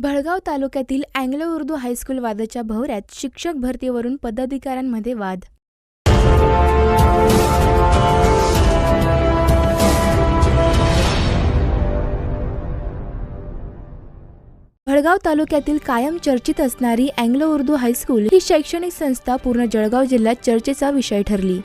भडगाव तालुक्यातील Anglo Urdu high school वादाच्या भोवऱ्यात शिक्षक भरतीवरून पदाधिकाऱ्यांमध्ये वाद. भडगाव तालुक्यातील कायम चर्चित असणारी अँग्लो उर्दू हायस्कूल ही शैक्षणिक संस्था पूर्ण जळगाव जिल्ह्यात चर्चेचा विषय ठरली.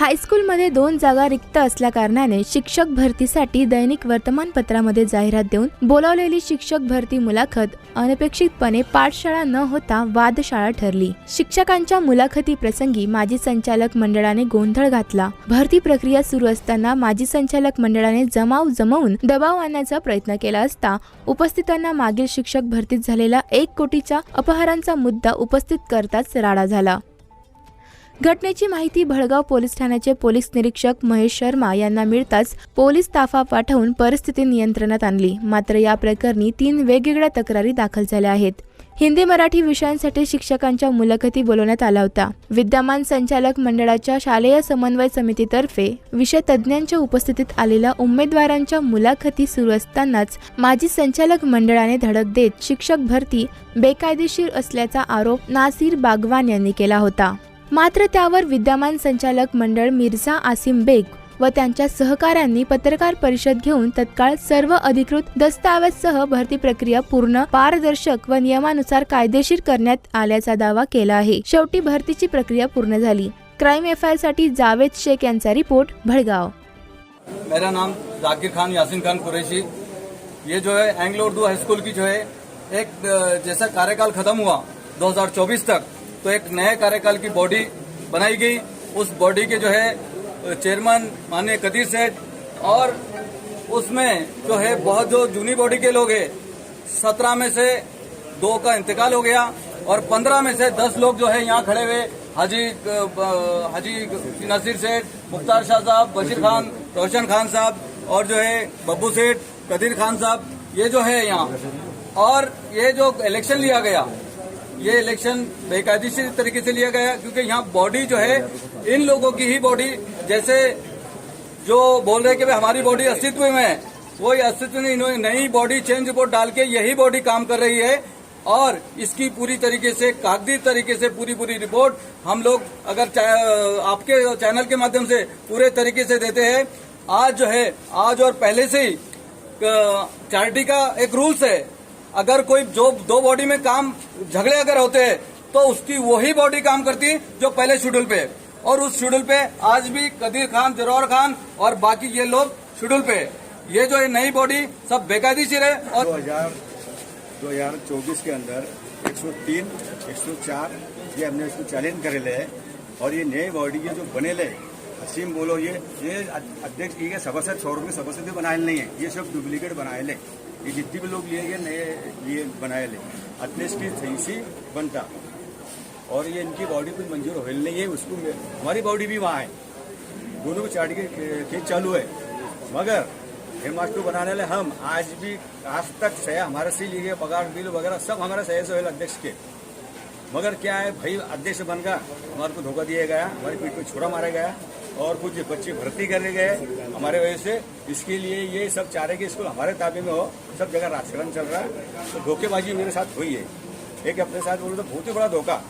हायस्कूलमध्ये दोन जागा रिक्त असल्याकारणाने शिक्षक भरतीसाठी दैनिक वर्तमानपत्रामध्ये जाहिरात देऊन बोलावलेली शिक्षक भरती मुलाखत अनपेक्षितपणे पाठशाळा न होता वादशाळा ठरली. शिक्षकांच्या मुलाखती प्रसंगी माजी संचालक मंडळाने गोंधळ घातला. भरती प्रक्रिया सुरू असताना माजी संचालक मंडळाने जमाव जमवून दबाव आणण्याचा प्रयत्न केला असता उपस्थितांना मागील शिक्षक भरतीत झालेला एक कोटीच्या अपहारांचा मुद्दा उपस्थित करताच राडा झाला. घटनेची माहिती भडगाव पोलीस ठाण्याचे पोलीस निरीक्षक महेश शर्मा यांना मिळताच पोलीस ताफा पाठवून परिस्थिती नियंत्रणात आणली. मात्र या प्रकरणी तीन वेगवेगळ्या तक्रारी दाखल झाल्या आहेत. हिंदी मराठी विषयांसाठी शिक्षकांच्या मुलाखती बोलवण्यात आला होता. विद्यमान संचालक मंडळाच्या शालेय समन्वय समितीतर्फे विषय तज्ज्ञांच्या उपस्थितीत आलेल्या उमेदवारांच्या मुलाखती सुरू असतानाच माजी संचालक मंडळाने धडक देत शिक्षक भरती बेकायदेशीर असल्याचा आरोप नासिर बागवान यांनी केला होता. मात्र त्यावर विद्यमान संचालक मंडळ मिर्झा आसिम बेग व त्यांच्या सहकाऱ्यांनी पत्रकार परिषद घेऊन तत्काळ सर्व अधिकृत दस्तावेजसह भरती प्रक्रिया पूर्ण पारदर्शक व नियमानुसार कायदेशीर करण्यात आल्याचा दावा केला आहे. शेवटी भरतीची प्रक्रिया पूर्ण झाली. क्राईम एफ आयसाठी जावेद शेख यांचा रिपोर्ट भडगाव. मेरा नाम जाकिर खान यासिन खान कुरैशी। ये जो है एंग्लो उर्दू हाई स्कूल की जो है एक जैसा कार्यकाल खत्म हुआ 2024 तक तो एक नए कार्यकाल की बॉडी बनाई गई। उस बॉडी के जो है चेयरमैन माननीय कदीर सेठ और उसमें जो है बहुत जो जूनी बॉडी के लोग हैं सत्रह में से दो का इंतकाल हो गया और पंद्रह में से दस लोग जो है यहाँ खड़े हुए। हाजी हाजी नसीर सेठ मुख्तार शाह साहब बशीर खान रोशन खान साहब और जो है बब्बू सेठ कदीर खान साहब ये जो है यहाँ। और ये जो इलेक्शन लिया गया ये इलेक्शन बेकायदेशीर तरीके से लिया गया, क्योंकि यहाँ बॉडी जो है, इन लोगों की ही बॉडी जैसे जो बोल रहे कि हमारी बॉडी अस्तित्व में है, वो ये अस्तित्व में इन्होंने नई बॉडी चेंज रिपोर्ट डाल के यही बॉडी काम कर रही है, और इसकी पूरी तरीके से कागज़ी तरीके से पूरी पूरी रिपोर्ट हम लोग अगर आपके चैनल के माध्यम से पूरे तरीके से देते हैं। आज जो है, आज और पहले से ही चैरिटी का एक रूल्स है अगर कोई जो दो बॉडी में काम, झगड़े अगर होते हैं तो उसकी वही बॉडी काम करती जो पहले शेड्यूल पे और उस शेड्यूल पे आज भी कदीर खान जरौर खान और बाकी ये लोग शेड्यूल पे ये जो नई बॉडी सब बेकायदेशीर है और 2000 2024 के अंदर 103 104 ये हमने इसको चैलेंज करेले है। और ये नई बॉडी ये जो बनेले हसीम बोलो, ये ये अध्यक्ष ये सभासद सौ रुपये सभासद भी बनाए नहीं है। ये सब डुप्लीकेट बनाए ले ये जितने भी लोग लिए गए, नए लिए बनाए ले। अध्यक्ष की सही सी बनता। और ये इनकी बॉडी कुछ मंजूर हो नहीं है, उसको हमारी बॉडी भी वहाँ है। दोनों की चार्ट के केस चालू है। मगर हेड मास्टर, बनाने वाले हम आज भी, आज तक सया हमारे से लिए पगार, बिल वगैरह, सब हमारे सही से अध्यक्ष के। मगर क्या है, भाई, अध्यक्ष बनकर हमारे को धोखा दिया गया, हमारी पीठ पे छोड़ा मारा गया। और कुछ बच्चे भर्ती करे गए हमारे वजह से। इसके लिए ये सब चाह रहे कि स्कूल हमारे ताबे में हो सब जगह राजकारण चल रहा है। तो धोखेबाजी मेरे साथ हुई है। एक अपने साथ बोलो तो बहुत ही बड़ा धोखा।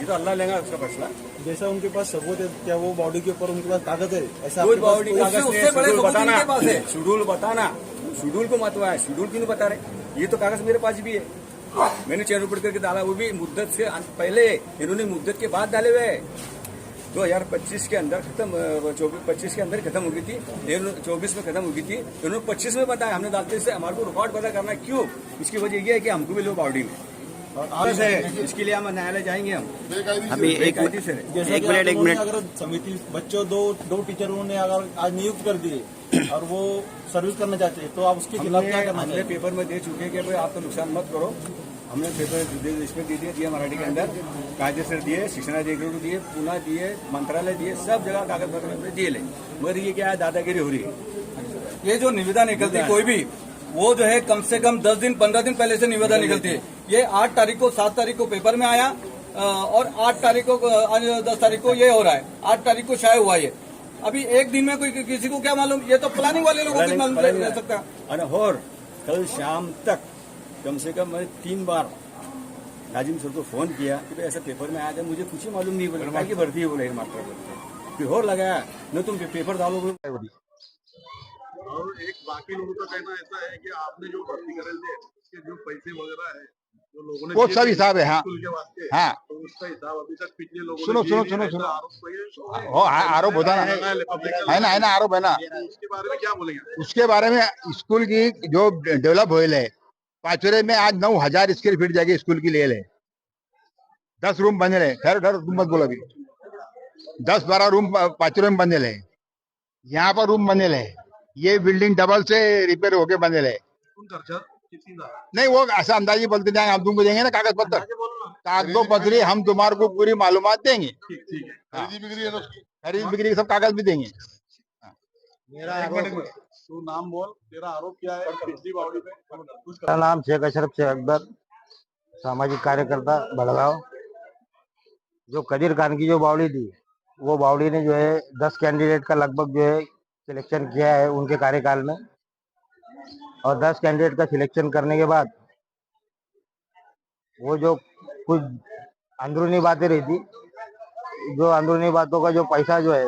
ये तो अल्लाह लेगा उसका फैसला। जैसा उनके पास सबूत है क्या वो बॉडी के ऊपर उनके पास कागज़ है? ऐसा बड़े शेड्यूल बताना। शेड्यूल बताना। शेड्यूल को मतवा है शेड्यूल क्यों नहीं बता रहे? ये तो कागज़ मेरे पास भी है। मैंने चेयर ऊपर करके डाला वो भी मुद्दत से। पहले इन्होंने मुद्दत के बाद डाले हुए दो हज़ार पच्चीस के अंदर खत्म चौबीस पच्चीस के अंदर खत्म हो गई थी चौबीस में खत्म हो गई थी इन्होंने पच्चीस में बताया हमने डालते से हमारे को रिकॉर्ड पता करना है, क्यों? इसकी वजह ये है कि हमको भी लो बॉडी में। है इसके लिए हम न्यायालय जाएँगे हम। अभी एक एक मिनट एक मिनट अगर समिति बच्चों दो दो टीचरों ने अगर आज नियुक्त कर दिए और वो सर्विस करना चाहते हैं तो आप उसके खिलाफ क्या करना चाहिए? पेपर में दे चुके हैं कि भाई आप तो नुकसान मत करो। हमने पेपर इसमें दे दिए दिए मराठी के अंदर। कायदे से दिए शिक्षण अधिकारी को दिए पुनः दिए मंत्रालय दिए सब जगह कागज़ पत्र में दिए ले। मगर ये क्या है दादागिरी हो रही है। ये जो निविदा निकलती है कोई भी वो जो है कम से कम दस दिन पंद्रह दिन पहले से निविदा निकलती है। ये आठ तारीख को सात तारीख को पेपर में आया और आठ तारीख को दस तारीख को ये हो रहा है। आठ तारीख को शायद हुआ ये। अभी एक दिन में कोई किसी को क्या मालूम ये तो प्लानिंग वाले लोगों को मालूम सकता है। और कल शाम तक कम से कम मैंने तीन बार नाजिम सर को फ़ोन किया कि भाई ऐसा पेपर में आया था मुझे कुछ ही मालूम नहीं बोला क्या की भर्ती है बोला हेड मास्टर बोलते फिर और लगाया न तुम पेपर डालो बोलो और एक बाकी लोगों का कहना ऐसा है कि आपने जो भर्ती करे थे उसके जो पैसे वगैरह है जो लोगों ने वो सब हिसाब है, हाँ। स्कूल के वास्ते हाँ। तो उसका हिसाब अभी तक पिछले लोगों सुनो, सुनो, सुनो, सुनो। आरोप है? हो आरोप होता ना है है ना है ना आरोप है ना तो उसके बारे में क्या बोलेंगे उसके बारे में स्कूल की जो डेवलप होईल है पाचोरे में आज नौ हज़ार स्क्वेयर फीट जगह स्कूल की ले ले दस रूम बने ले खैर खैर तुम मत बोलो अभी। दस बारह रूम पाचोरे में बने ले यहाँ पर रूम बने ले ये बिल्डिंग डबल से रिपेयर होके बने ले नहीं वो ऐसा अंदाजी बोलते जाएँगे हम तुमको देंगे ना कागज़ पत्र कागजों पत्री हम तुम्हारे को पूरी मालूमात देंगे। है। खरीदी बिक्री के सब कागज़ भी देंगे। मेरा आरोप तू नाम बोल तेरा आरोप क्या है? बिजली बावड़ी पे मेरा नाम शेख अशरफ शेख अकबर सामाजिक कार्यकर्ता बड़गांव। जो कदीर खान की जो बावड़ी थी वो बावड़ी ने जो है दस कैंडिडेट का लगभग जो है सिलेक्शन किया है उनके कार्यकाल में। और दस कैंडिडेट का सिलेक्शन करने के बाद वो जो कुछ अंदरूनी बातें रही थी जो अंदरूनी बातों का जो पैसा जो है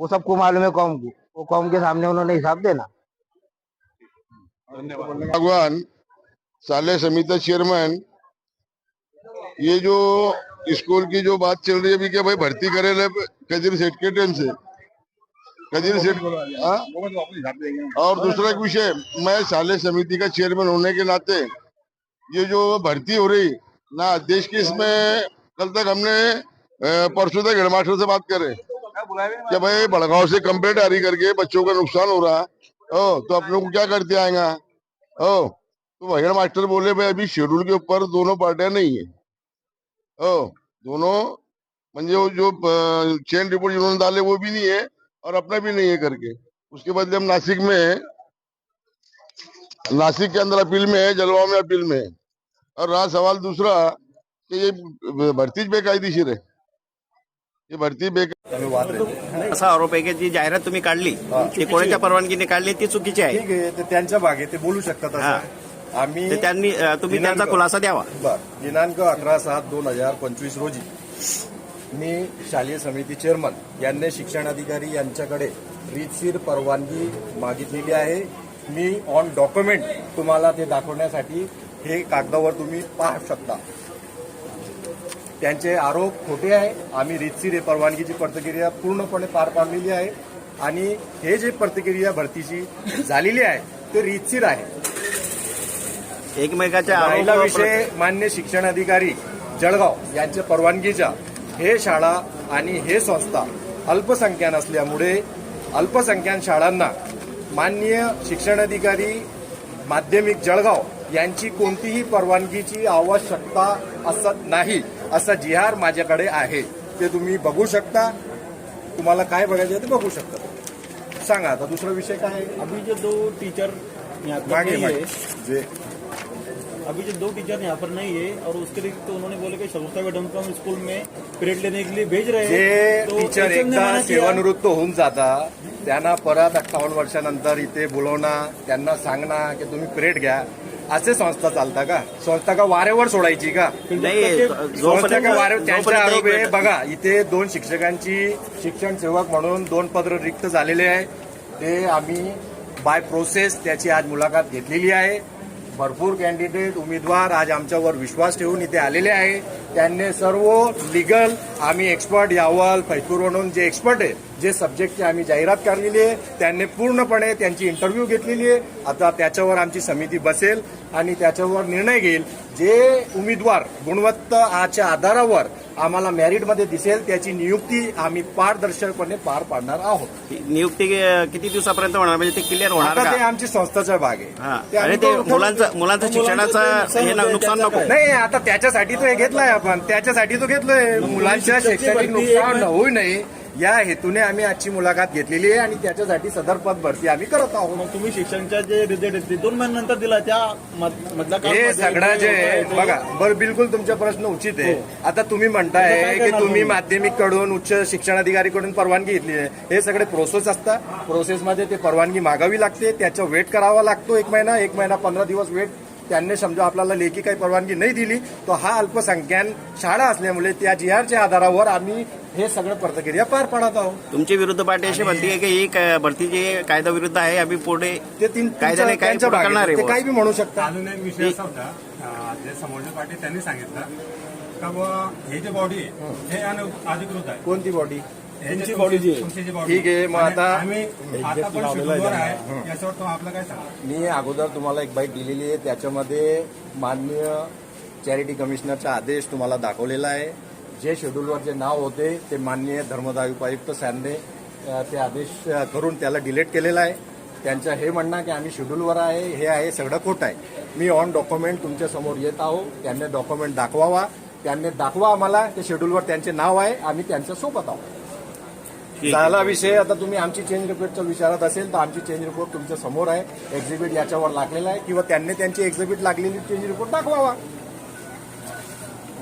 वो सबको मालूम है कौम की। वो कौम के सामने उन्होंने हिसाब देना। भगवान साले समिति चेयरमैन, ये जो स्कूल की जो बात चल रही है अभी क्या भाई भर्ती करे ले कदीर सेठ के टेम से? कदीर सेठ हाँ? और दूसरा एक विषय, मैं साले समिति का चेयरमैन होने के नाते ये जो भर्ती हो रही, ना, देश की इसमें कल तक हमने परसों तक हेडमास्टर से बात करे। कि भाई बड़गांव से कंप्लेंट जारी करके बच्चों का नुकसान हो रहा है ओ तो अपने को क्या करते आएगा? ओ तो हेड मास्टर बोले, भाई, अभी शेड्यूल के ऊपर दोनों पार्टियाँ नहीं है। ओ, दोनों, म्हणजे जो चेन रिपोर्ट जिन्होंने डाले, वो भी नहीं है और अपना भी नहीं है करके। उसके बाद हम नासिक में, नासिक के अंदर अपील में है, जलगांव में अपील में है। और रहा सवाल दूसरा, कि ये भर्ती बेकायदेशीर है। ये भरती बेकार असा आरोप आहे की जी जाहिरात तुम्ही काढली ती कोणाच्या परवानगीने काढली ती चुकीची आहे. ठीक आहे ते त्यांच्या भागे ते बोलू शकतात हा. असं. आम्ही ते त्यांनी अ, तुम्ही दिनांक- त्यांचा खुलासा द्यावा. बर दिनांक अकरा सात दोन हजार पंचवीस रोजी मी शालेय समिती चेअरमन यांनी शिक्षण अधिकारी यांच्याकडे रीतशीर परवानगी मागितलेली आहे. मी ऑन डॉक्युमेंट तुम्हाला ते दाखवण्यासाठी हे कागदावर तुम्ही पाहू शकता. त्यांचे आरोप खोटे आहे. आम्ही रीतशीर हे परवानगीची प्रतिक्रिया पूर्णपणे पार पाडलेली आहे. आणि हे जे प्रतिक्रिया भरतीची झालेली आहे ते रीतशीर आहे. एकमेकाच्या राहिला आरोप विषय मान्य शिक्षण अधिकारी जळगाव यांच्या परवानगीच्या हे शाळा आणि हे संस्था अल्पसंख्यान असल्यामुळे अल्पसंख्यान शाळांना मान्य शिक्षण अधिकारी माध्यमिक जळगाव यांची कोणतीही परवानगीची आवश्यकता असत नाही. असा जिहार माझ्याकडे आहे. ते तुम्ही बघू शकता. तुम्हाला काय बघायचं आहे ते बघू शकता. सांगा आता दुसरा विषय काय आहे? अभी जो दो टीचर यहाँ पर मागे नहीं मागे. है। जे अभी जो दो टीचर यहाँ पर नहीं है और उसके लिए तो उन्होंने बोले कि संस्था मैडम को हम स्कूल में पीरियड लेने के लिए भेज रहे जे हैं तो टीचर ने एकदा मना किया। सेवानिवृत्त होऊन जाता त्यांना परत अठ्ठावन्न वर्षानंतर इथे बोलवणार त्यांना सांगणार की तुम्ही पिरियड घ्या. असे संस्था चालता का? संस्था का वारेवर सोडायची का? नाही संस्था का त्यांचे आरोप आहे. बघा इथे दोन शिक्षकांची शिक्षण सेवक म्हणून दोन पत्र रिक्त झालेले आहे. ते आम्ही बाय प्रोसेस त्याची आज मुलाखत घेतलेली आहे. भरपूर कॅन्डिडेट उमेदवार आज आमच्यावर विश्वास ठेवून इथे आलेले आहे. त्यांनी सर्व लिगल आम्ही एक्सपर्ट यावल फैजपूर म्हणून जे एक्सपर्ट आहे जे सब्जेक्टची आम्ही जाहिरात काढलेली आहे त्यांनी पूर्णपणे त्यांची इंटरव्ह्यू घेतलेली आहे. आता त्याच्यावर आमची समिती बसेल आणि त्याच्यावर निर्णय घेईल. जे उमेदवार गुणवत्ताच्या आधारावर आम्हाला मेरिटमध्ये दिसेल त्याची नियुक्ती आम्ही पारदर्शकपणे पार पाडणार आहोत. नियुक्ती किती दिवसापर्यंत होणार? म्हणजे ते क्लिअर होणार आता ते आमची संस्थाचा भाग आहे. ते मुलांचं मुलांचं शिक्षणाचं हे नुकसान नको. नाही आता त्याच्यासाठी तो हे घेतलाय आपण. त्याच्यासाठी तो घेतलोय. मुलांच्या शैक्षणिक नुकसान होऊ नये. या हेतूने आम्ही आजची मुलाखत घेतलेली आहे आणि त्याच्यासाठी सदर पद भरती आम्ही करत आहोत. मग तुम्ही शिक्षणच्या जे रिझल्ट आहेत ते दोन महिन्यानंतर दिला त्या मध- मधल्या हे काळामध्ये सगळं जे आहे, बघा बरं बिलकुल तुमचा प्रश्न उचित आहे. आता तुम्ही म्हणताय काय की करणार तुम्ही तुम्ही? माध्यमिककडून उच्च शिक्षण अधिकारीकडून परवानगी घेतली आहे. हे सगळे प्रोसेस असतात. प्रोसेसमध्ये ते परवानगी मागावी लागते. त्याचं वेट करावा लागतो एक महिना एक महिना पंधरा दिवस वेट त्यांनी समजा आपल्याला लेखी काही परवानगी नाही दिली तो हा अल्पसंख्यान शाळा असल्यामुळे त्या जी आरच्या आधारावर आम्ही हे सगळं प्रक्रिया पार पाडत आहोत. तुमची विरुद्ध पार्टी अशी म्हणते की ही क- भरती जी कायदा विरुद्ध आहे आम्ही पुढे ते तीन कायद्याने काय त्यांच्या पुढे भागात करणार आहे. आहे ते बुवा? काही बी म्हणू शकता. अजून एक विषय असा होता अं, जे समोरच्या पार्टी त्यांनी सांगितलं का बुवा हे जे बॉडी आहे हे. अनधिकृत आहे. कोणती बॉडी हे जे तुमची- body जी आहे. तुमची जी बॉडी ठीक आहे, मग आता- आम्ही आता पण शेड्यूलवर आहे याच्यावर तो आपलं काय सांगा मी अगोदर तुम्हाला एक बाईट दिलेली आहे. त्याच्यामध्ये माननीय चॅरिटी कमिशनरचा आदेश तुम्हाला दाखवलेला आहे. जे शेड्यूलवर जे नाव होते ते माननीय धर्मदाय उपायुक्त सॅनने ते आदेश करून त्याला डिलीट केलेला आहे. त्यांचं हे म्हणणं की आम्ही शेड्यूलवर आहे हे आहे सगळं खोटं आहे. मी ऑन डॉक्युमेंट तुमच्यासमोर येत आहो त्यांनी डॉक्युमेंट दाखवावा. त्यांनी दाखवा आम्हाला ते शेड्यूलवर त्यांचे नाव आहे. आम्ही त्यांच्यासोबत आहोत. झाला विषय. आता तुम्ही आमची चेंज रिपोर्टचा विचारत असेल तर आमची चेंज रिपोर्ट तुमच्यासमोर आहे. एक्झिबिट याच्यावर लागलेला आहे. किंवा त्यांनी त्यांची एक्झिबिट लागलेली चेंज रिपोर्ट दाखवावा.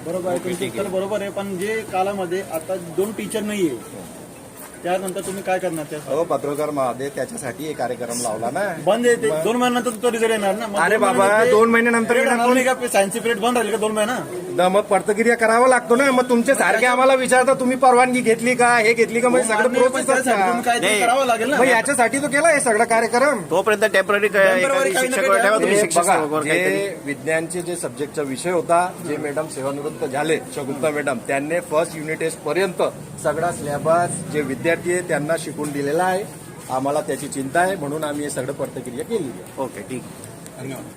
बरोबर आहे तुमचं उत्तर बरोबर आहे पण जे कालामध्ये आता दोन टीचर नाहीये. त्यानंतर तुम्ही काय करणार त्या अहो पत्रकार महोदय त्याच्यासाठी एक कार्यक्रम लावला ना. बंद आहे ते. दोन महिन्यानंतर तो रिझल्ट येणार ना? मग अरे दोन बाबा, ते- दोन महिन्यानंतर period येणार राहणार नाही का सायन्सची पिरियड बंद राहील का दोन महिना? न मग प्रक्रिया करावा लागतो ना. मग तुमचे सारखे आम्हाला विचारता तुम्ही परवानगी घेतली का? हे घेतली का? म्हणजे सगळं मान्य, पण प्रोसेस त्यासाठी तुम्ही काय ते नाही. करावं लागेल ना? मग याच्यासाठी तो केला हे सगळा कार्यक्रम. तोपर्यंत टेंपररी काही ना शिक्षक काही ठेवा तुम्ही हे शिक्षक बघा, जे विज्ञानचे जे सब्जेक्टचा विषय होता जे मॅडम सेवानिवृत्त झाले शकुंतला मॅडम त्यांनी फर्स्ट युनिट टेस्ट पर्यंत सगळा सिलेबस जे विद्यार्थी आहे त्यांना शिकून दिलेला आहे. आम्हाला त्याची चिंता आहे म्हणून आम्ही हे सगळं प्रतिक्रिया केली आहे. ओके ठीक धन्यवाद.